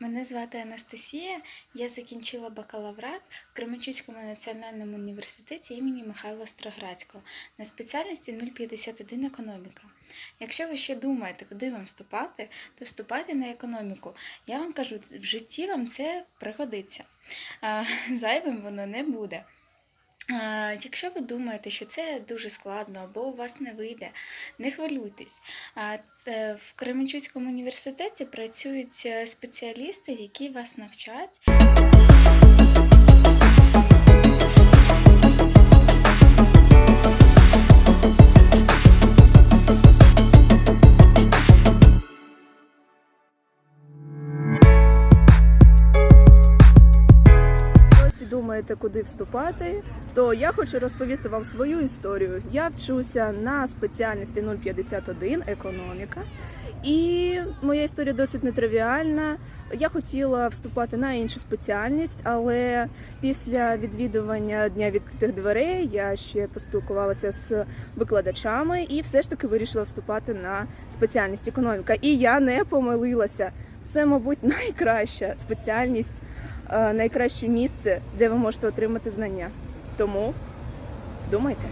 Мене звати Анастасія. Я закінчила бакалаврат в Кременчуцькому національному університеті імені Михайла Строградського на спеціальності 051 економіка. Якщо ви ще думаєте, куди вам вступати, то вступайте на економіку. Я вам кажу, в житті вам це пригодиться. Зайвим воно не буде. Якщо ви думаєте, що це дуже складно або у вас не вийде, не хвилюйтесь. Е, В Кременчуцькому університеті працюють е, спеціалісти, які вас навчать. Думаєте, куди вступати, то я хочу розповісти вам свою історію. Я вчуся на спеціальності 051 економіка, і моя історія досить нетривіальна. Я хотіла вступати на іншу спеціальність, але після відвідування дня відкритих дверей я ще поспілкувалася з викладачами і все ж таки вирішила вступати на спеціальність економіка. І я не помилилася. Це, мабуть, найкраща спеціальність найкраще місце, де ви можете отримати знання. Тому думайте.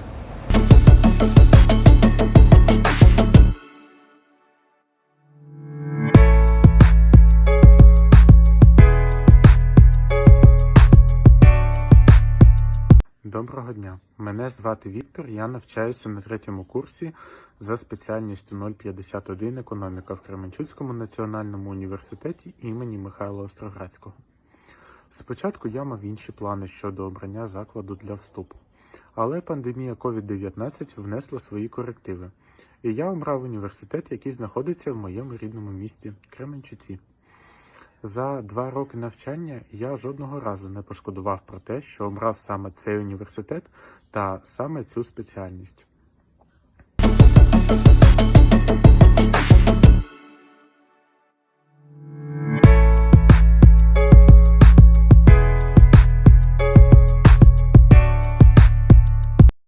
Доброго дня. Мене звати Віктор. Я навчаюся на третьому курсі за спеціальністю 051 економіка в Кременчуцькому національному університеті імені Михайла Остроградського. Спочатку я мав інші плани щодо обрання закладу для вступу, але пандемія COVID-19 внесла свої корективи, і я обрав університет, який знаходиться в моєму рідному місті Кременчуці. За два роки навчання я жодного разу не пошкодував про те, що обрав саме цей університет та саме цю спеціальність.